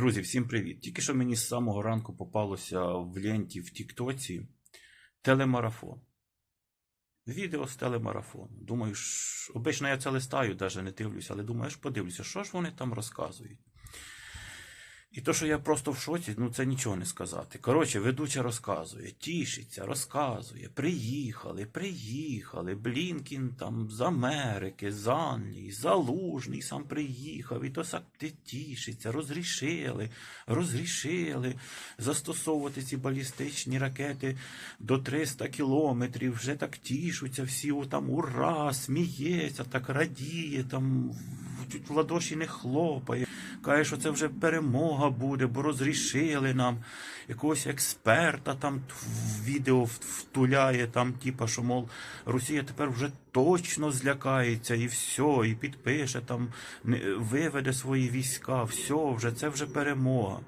Друзі, всім привіт! Тільки що мені з самого ранку попалося в ленті в Тіктоці телемарафон. Відео з телемарафону. Думаю, ж, обично я це листаю, навіть не дивлюся, але думаю, ж подивлюся, що ж вони там розказують. І то, що я просто в шоці, ну це нічого не сказати. Коротше, ведуча розказує, тішиться, розказує, приїхали, приїхали, Блінкін там з Америки, з Англії, Залужний сам приїхав, і то ти тішиться, розрішили, розрішили застосовувати ці балістичні ракети до 300 кілометрів, вже так тішуться, всі там ура, сміється, так радіє, там в ладоші не хлопає. Каже, що це вже перемога буде, бо розрішили нам якогось експерта там в відео втуляє, там, типа, що, мов, Росія тепер вже точно злякається і все, і підпише там, виведе свої війська, все, вже це вже перемога.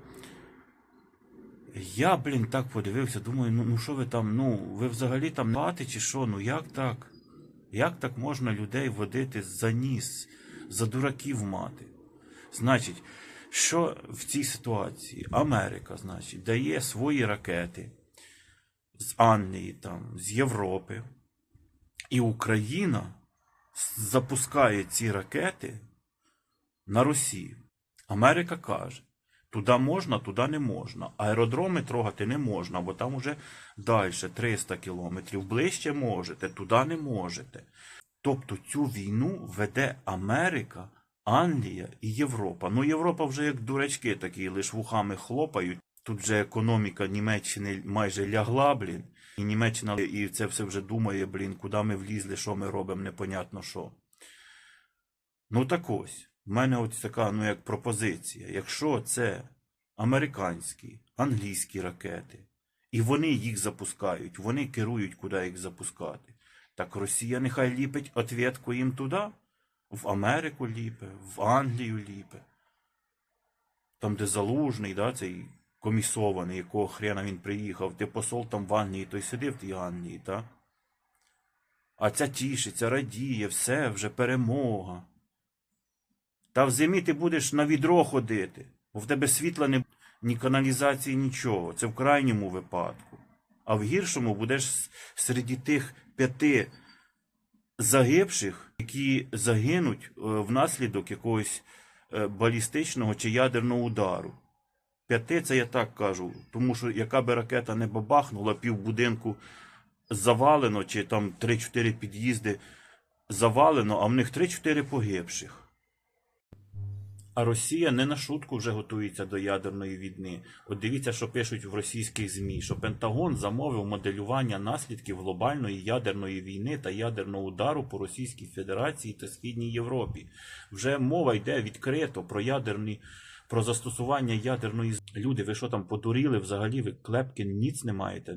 Я, блін, так подивився, думаю, ну, ну що ви там, ну, ви взагалі там мати чи що? Ну як так? Як так можна людей водити за ніс, за дураків мати? Значить, що в цій ситуації? Америка, значить, дає свої ракети з Англії, там, з Європи, і Україна запускає ці ракети на Росію. Америка каже, туди можна, туди не можна. Аеродроми трогати не можна, бо там уже далі 300 кілометрів. Ближче можете, туди не можете. Тобто цю війну веде Америка, Англія і Європа. Ну, Європа вже як дурачки такі, лиш вухами хлопають. Тут вже економіка Німеччини майже лягла, блін. І Німеччина і це все вже думає, блін, куди ми влізли, що ми робимо, непонятно що. Ну так ось, в мене ось така, ну як пропозиція. Якщо це американські, англійські ракети, і вони їх запускають, вони керують, куди їх запускати. Так Росія нехай ліпить ответку їм туди, в Америку ліпе, в Англію ліпе. Там, де залужний, да, цей комісований, якого хрена він приїхав, де посол там в Англії, той сидив в тій Англії, та? А ця тішиться, радіє, все, вже перемога. Та в зимі ти будеш на відро ходити, бо в тебе світла не ні каналізації, нічого. Це в крайньому випадку. А в гіршому будеш серед тих п'яти загибших, які загинуть е, внаслідок якогось е, балістичного чи ядерного удару. П'яти це я так кажу, тому що яка би ракета не бабахнула, пів будинку завалено, чи там 3-4 під'їзди завалено, а в них 3-4 погибших. А Росія не на шутку вже готується до ядерної війни. От дивіться, що пишуть в російських ЗМІ, що Пентагон замовив моделювання наслідків глобальної ядерної війни та ядерного удару по Російській Федерації та Східній Європі. Вже мова йде відкрито про ядерні. Про застосування ядерної люди, ви що там подуріли взагалі? Ви клепки ніц не маєте.